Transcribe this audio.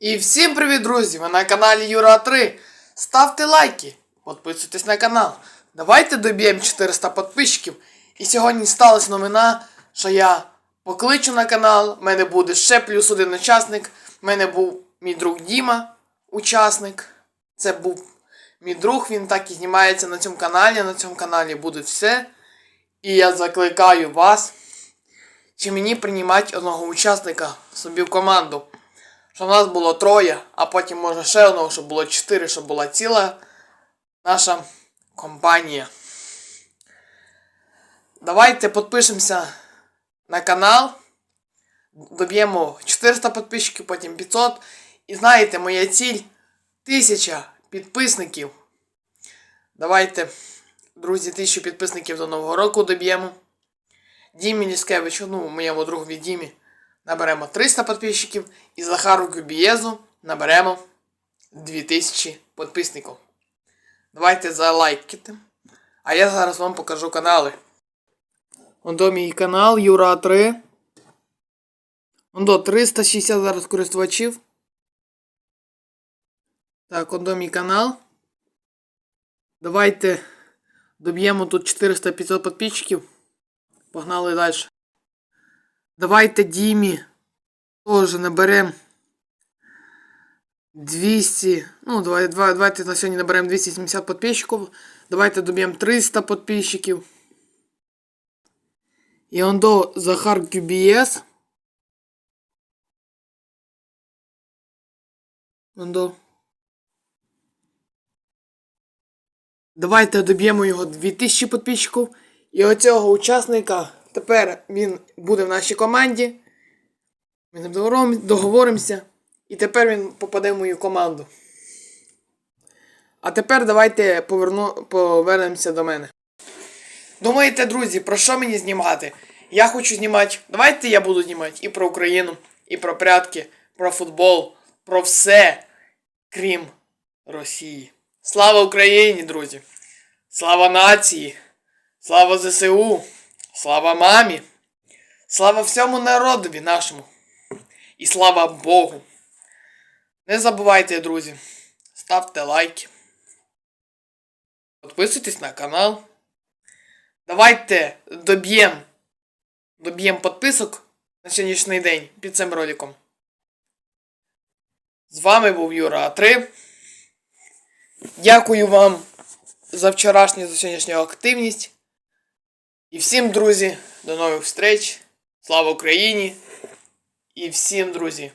І всім привіт, друзі! Ви на каналі Юра 3. Ставте лайки, підписуйтесь на канал. Давайте доб'ємо 400 підписчиків. І сьогодні сталася новина, що я покличу на канал. У мене буде ще плюс один учасник. У мене був мій друг Діма, учасник. Це був мій друг, він так і знімається на цьому каналі. На цьому каналі буде все. І я закликаю вас, чи мені приймати одного учасника собі в команду. Щоб нас було троє, а потім може ще одного, щоб було чотири, щоб була ціла наша компанія. Давайте підпишемося на канал. Доб'ємо 400 підписчиків, потім 500. І знаєте, моя ціль 1000 підписників. Давайте, друзі, 1000 підписників до Нового року доб'ємо. Дімі Ліскевичу, ну, моєму другові Дімі, наберемо 300 підписчиків. І Захару Кюбієзу наберемо 2000 підписників. Давайте залайкайте. А я зараз вам покажу канали. Ондо мій канал Юра 3. Ондо 360 зараз користувачів. Так, ондо мій канал. Давайте доб'ємо тут 400-500 підписчиків. Погнали далі. Давайте Дімі теж наберемо 200. Ну, давай, давай, давайте на сьогодні наберемо 270 підписчиків. Давайте доб'ємо 300 підписчиків. І он до Захар QBS. Он до. Давайте доб'ємо його 2000 підписчиків. І оцього учасника тепер він буде в нашій команді. Ми з договоримося. І тепер він попаде в мою команду. А тепер давайте поверну, повернемося до мене. Думаєте, друзі, про що мені знімати? Я хочу знімати. Давайте я буду знімати і про Україну, і про прятки, про футбол, про все, крім Росії. Слава Україні, друзі! Слава нації! Слава ЗСУ! Слава мамі! Слава всьому народові нашому! І слава Богу! Не забувайте, друзі, ставте лайки. Підписуйтесь на канал. Давайте доб'ємо доб'ємо підписок на сьогоднішній день під цим роликом. З вами був Юра А3. Дякую вам за вчорашню за сьогоднішню активність. І всім, друзі, до нових встреч. Слава Україні! І всім, друзі,